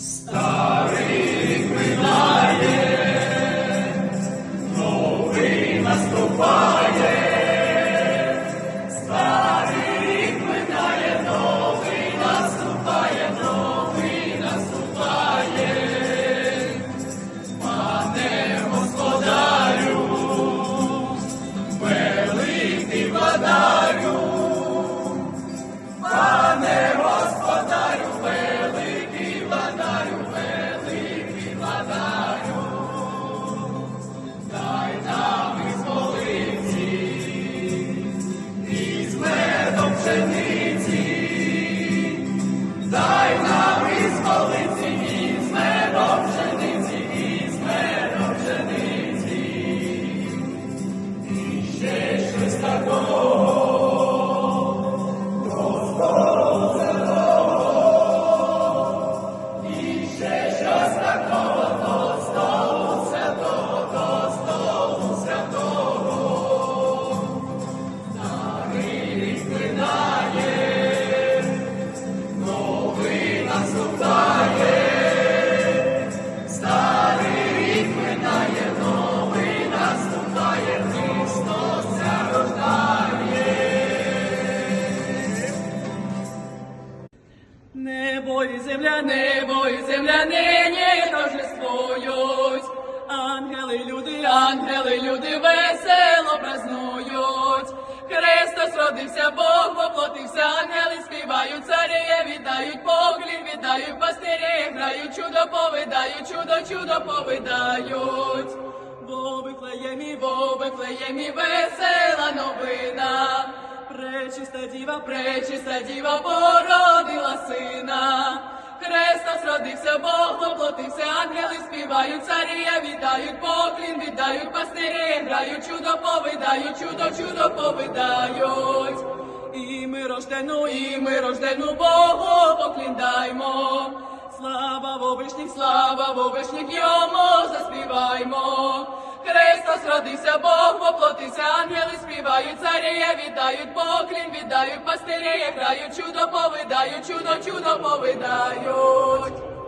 Starring with love. Небо і земля, небо і земля нині торжествують. Ангели, люди, ангели, люди весело празнують. Христос родився, Бог воплотився, ангели співають, царі вітають, поклін віддають, пастирі грають, чудо повидають, чудо, чудо повидають. Бо Вифлеємі, бо Вифлеємі весела новина. Пречиста діва, пречиста діва породила сина. Христос родився, Бог воплотився, ангели співають, царія вітають, поклін віддають, пастирі грають, чудо повидають, чудо, чудо повидають. І ми рождену, і ми рождену Богу покліндаймо. Слава вовишніх, слава вовишніх, йому заспіваймо. Родився, Бог воплотився, ангели співають, царія вітають, поклін віддають, пастирі грають, чудо повидають, чудо, чудо повидають.